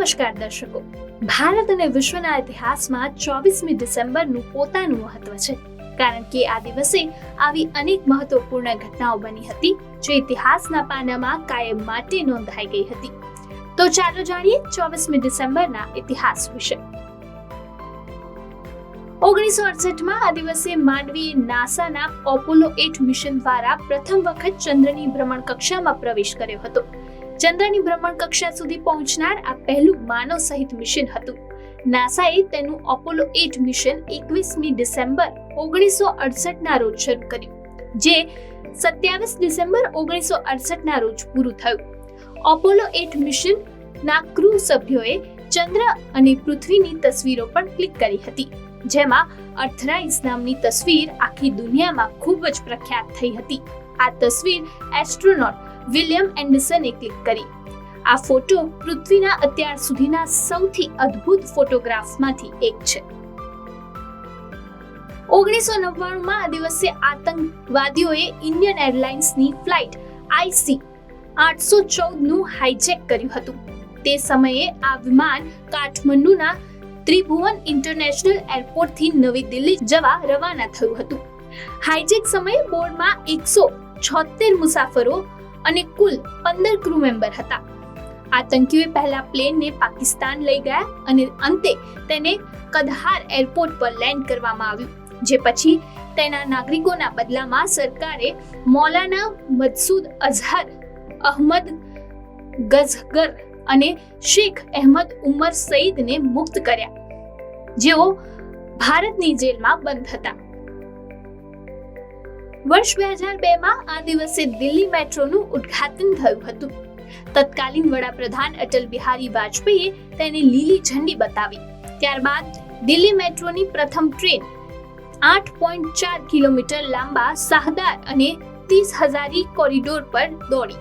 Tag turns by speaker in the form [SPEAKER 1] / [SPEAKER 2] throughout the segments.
[SPEAKER 1] નમસ્કાર દર્શકો. ભારત અને વિશ્વના ઇતિહાસમાં ચોવીસમી ડિસેમ્બરનું પોતાનું મહત્વ છે. કારણ કે આ દિવસે આવી અનેક મહત્વપૂર્ણ ઘટનાઓ બની હતી, જે ઇતિહાસના પાનામાં કાયમ માટે નોંધાઈ ગઈ હતી. તો ચાલો જાણીએ ચોવીસમી ડિસેમ્બરના ઇતિહાસ વિશે. ઓગણીસો અડસઠમાં આ દિવસે માનવીએ નાસાના ઓપોલો એટ મિશન દ્વારા પ્રથમ વખત ચંદ્રની ભ્રમણ કક્ષામાં પ્રવેશ કર્યો હતો. ચંદ્રની ભ્રમણ કક્ષા સુધી પહોંચનાર આ પહેલું માનવ સહિત મિશન હતું. નાસાએ તેનું ઓપોલો એટ મિશન એકવીસમી ડિસેમ્બર ઓગણીસો અડસઠના રોજ શરૂ કર્યું, જે સત્યાવીસ ડિસેમ્બર ઓગણીસો અડસઠના રોજ પૂરું થયું. ઓપોલો એટ મિશન ના ક્રૂ સભ્યોએ ચંદ્ર અને પૃથ્વીની તસવીરો પણ ક્લિક કરી હતી, જેમાં અર્થરાઇઝ નામની તસવીર આખી દુનિયામાં ખૂબ જ પ્રખ્યાત થઈ હતી. આ તસવીર એસ્ટ્રોનોટ વિલિયમ એન્ડરસને ક્લિક કરી. આ ફોટો પૃથ્વીના અત્યાર સુધીના સૌથી અદ્ભુત ફોટોગ્રાફ્સમાંથી એક છે. ઓગણીસો નવ્વાણુંમાં આ દિવસે આતંકવાદીઓએ ઇન્ડિયન એરલાઇન્સની ફ્લાઇટ આઈસી આઠસો ચૌદનું હાઇજેક કર્યું હતું. તે સમયે આ વિમાન કાઠમંડુના ત્રિભુવન ઇન્ટરનેશનલ એરપોર્ટથી નવી દિલ્હી જવા રવાના થયું હતું. હાઇજેક સમયે બોર્ડમાં એકસો છોતેર મુસાફરો અને કુલ પંદર ક્રૂ મેમ્બર હતા. આતંકીઓએ પહેલા પ્લેનને પાકિસ્તાન લઈ ગયા અને અંતે તેને કદહાર એરપોર્ટ પર લેન્ડ કરવામાં આવ્યું, જે પછી તેના નાગરિકોના બદલામાં સરકારે મૌલાના મદસૂદ અઝહર, અહમદ ગઝગર અને શેખ અહેમદ ઉમર સઈદને મુક્ત કર્યા. જેઓ ભારતની જેલમાં બંધ હતા. વર્ષ બે હજાર બેમાં આ દિવસે દિલ્હી મેટ્રોનું ઉદ્ઘાટન થયું હતું. તત્કાલીન વડાપ્રધાન અટલ બિહારી વાજપેયીએ તેને લીલી ઝંડી બતાવી. ત્યારબાદ દિલ્હી મેટ્રોની પ્રથમ ટ્રેન આઠ પોઈન્ટ ચાર કિલોમીટર લાંબા શાહદાર અને ત્રીસ હજારી કોરિડોર પર દોડી.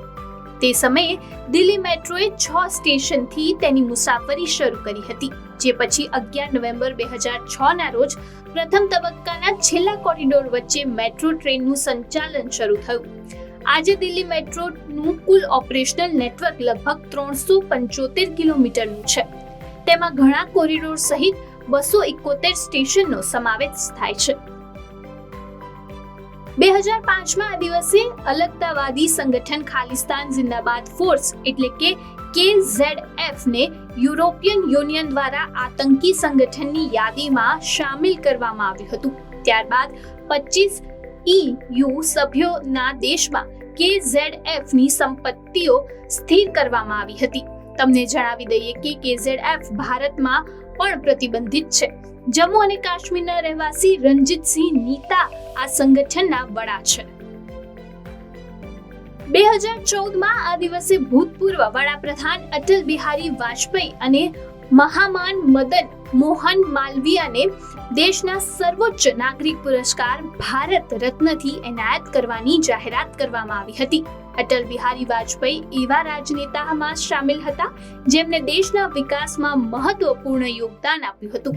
[SPEAKER 1] તે સમયે દિલ્હી મેટ્રોએ છ સ્ટેશનથી તેની મુસાફરી શરૂ કરી હતી. જે પછી અગિયાર નવેમ્બર બે હજાર છ ના રોજ પ્રથમ તબક્કાના છેલ્લા કોરિડોર વચ્ચે મેટ્રો ટ્રેનનું સંચાલન શરૂ થયું. આજે દિલ્હી મેટ્રોનું કુલ ઓપરેશનલ નેટવર્ક લગભગ ત્રણસો પંચોતેર કિલોમીટરનું છે. તેમાં ઘણા કોરિડોર સહિત બસો એકોતેર સ્ટેશનનો સમાવેશ થાય છે. બે હજાર પાંચમાં આ દિવસે અલગતાવાદી સંગઠન ખાલિસ્તાન જિંદાબાદ ફોર્સ એટલે કે કે ઝેડ એફ ને યુરોપિયન યુનિયન દ્વારા આતંકી સંગઠનની યાદીમાં સામેલ કરવામાં આવ્યું હતું. ત્યારબાદ પચીસ યુ સભ્યોના દેશમાં કે ઝેડ એફની સંપત્તિઓ સ્થિર કરવામાં આવી હતી. તમને જણાવી દઈએ કે કેઝેડએફ ભારતમાં પણ પ્રતિબંધિત છે. જમ્મુ અને કાશ્મીરના રહેવાસી રણજીતસિંહ નીતા આ સંગઠનના વડા છે. બે હજાર ચૌદમાં આ દિવસે ભૂતપૂર્વ વડાપ્રધાન અટલ બિહારી વાજપેયી અને મહામાન મદન મોહન માલવીયાને દેશના સર્વોચ્ચ નાગરિક પુરસ્કાર ભારત રત્નથી એનાયત કરવાની જાહેરાત કરવામાં આવી હતી. અટલ બિહારી વાજપેયી એવા રાજનેતામાં સામેલ હતા જેમણે દેશના વિકાસમાં મહત્વપૂર્ણ યોગદાન આપ્યું હતું.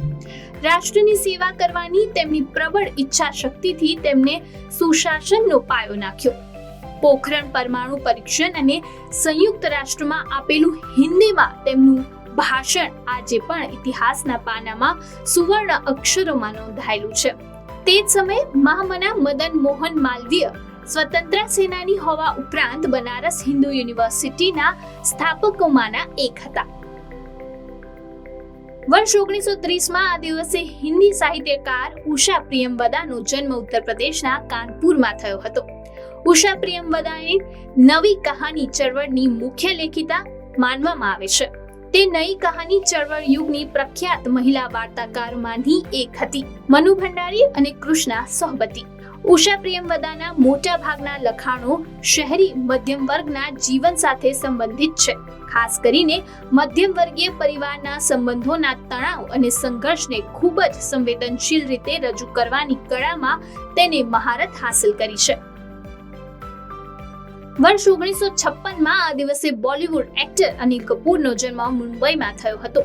[SPEAKER 1] રાષ્ટ્રની સેવા કરવાની તેમની પ્રબળ ઈચ્છા શક્તિથી તેમને સુશાસનનો પાયો નાખ્યો. પોખરણ પરમાણુ પરીક્ષણ અને સંયુક્ત રાષ્ટ્રમાં આપેલું હિન્દીમાં તેમનું ભાષણ આજે પણ ઇતિહાસના પાનામાં સુવર્ણ અક્ષરોમાં નોંધાયેલું છે. તે જ સમયે મહામના મદન મોહન માલવીય સ્વતંત્ર સેનાની હોવા ઉપરાંત બનારસ હિન્દુ યુનિવર્સિટીના સ્થાપકોમાંના એક હતા. વર્ષ ઓગણીસો ત્રીસમાં આ દિવસે હિન્દી સાહિત્યકાર ઉષા પ્રિયમવદાનો જન્મ ઉત્તર પ્રદેશના કાનપુરમાં થયો હતો. ઉષા પ્રિયમવદાએ નવી કહાની ચળવળની મુખ્ય લેખિતા માનવામાં આવે છે. તે નઈ કહાની ચળવળ યુગની પ્રખ્યાત મહિલા વાર્તાકારમાંની એક હતી. મનુ ભંડારી અને કૃષ્ણા સોહબતી. ઉષા પ્રિયમવદાના મોટા ભાગના લખાણો શહેરી મધ્યમ વર્ગના જીવન સાથે સંબંધિત છે. ખાસ કરીને મધ્યમ વર્ગીય પરિવારના સંબંધોના તણાવ અને સંઘર્ષને ખૂબ જ સંવેદનશીલ રીતે રજૂ કરવાની કળામાં તેને મહારત હાંસલ કરી છે. વર્ષ ઓગણીસો છપ્પનમાં આ દિવસે બોલિવૂડ એક્ટર અનિલ કપૂરનો જન્મ મુંબઈમાં થયો હતો.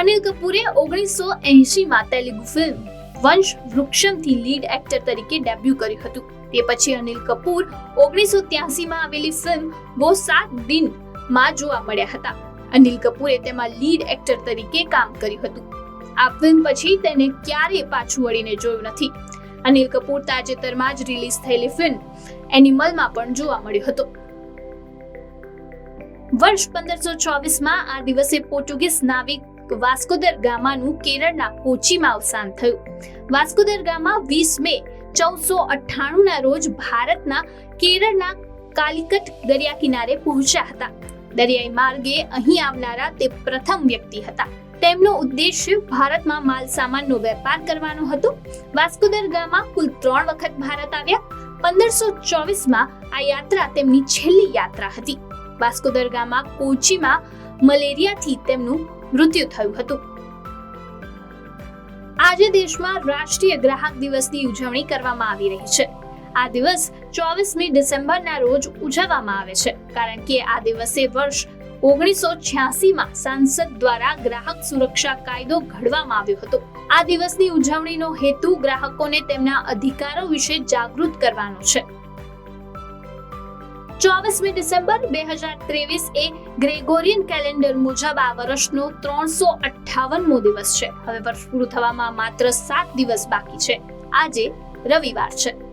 [SPEAKER 1] અનિલ કપૂરે ઓગણીસો એંશીમાં તેલુગુ ફિલ્મ વંશ વૃક્ષમથી લીડ એક્ટર તરીકે ડેબ્યુ કર્યું હતું. તે પછી અનિલ કપૂર ઓગણીસો ત્યાસીમાં આવેલી ફિલ્મ વો સાત દિનમાં જોવા મળ્યા હતા. અનિલ કપૂરે તેમાં લીડ એક્ટર તરીકે કામ કર્યું હતું. આ ફિલ્મ પછી તેને ક્યારેય પાછું વળીને જોયું નથી. અનિલ કપૂર તાજેતરમાં જ રિલીઝ થયેલી ફિલ્મ એનિમલમાં પણ જોવા મળ્યો હતો. વર્ષ પંદરસો ચોવીસમાં આ દિવસે પોર્ટુગીઝ નાવિક વાસ્કોદર ગામાનું કેરળના કોચીમાં અવસાન થયું. વાસ્કોદર ગામા વીસ મે ચૌદસો અઠ્ઠાણુંના રોજ ભારતના કેરળના કાલિકટ દરિયા કિનારે પહોંચ્યા હતા. દરિયાઈ માર્ગે અહીં આવનારા તે પ્રથમ વ્યક્તિ હતા. તેમનો ઉદ્દેશ્ય ભારતમાં માલ સામાનનો વેપાર કરવાનો હતો. વાસ્કોદર ગામા કુલ ત્રણ વખત ભારત આવ્યા. પંદરસો ચોવીસમાં આ યાત્રા તેમની છેલ્લી યાત્રા હતી. વાસ્કોદર ગામા કોચીમાં મલેરિયાથી તેમનું મૃત્યુ થયું હતું. આજે દેશમાં રાષ્ટ્રીય ગ્રાહક દિવસની ઉજવણી કરવામાં આવી રહી છે. આ દિવસ ચોવીસમી ડિસેમ્બરના રોજ ઉજવવામાં આવે છે. કારણ કે આ દિવસે વર્ષ ઓગણીસો છ્યાસીમાં સાંસદ દ્વારા ગ્રાહક સુરક્ષા કાયદો ઘડવામાં આવ્યો હતો. આ દિવસની ઉજવણીનો હેતુ ગ્રાહકોને તેમના અધિકારો વિશે જાગૃત કરવાનો છે. ચોવીસમી ડિસેમ્બર બે હજાર ત્રેવીસ એ ગ્રેગોરિયન કેલેન્ડર મુજબ આ વર્ષનો ત્રણસો અઠ્ઠાવનમો દિવસ છે. હવે વર્ષ પૂરું થવામાં માત્ર સાત દિવસ બાકી છે. આજે રવિવાર છે.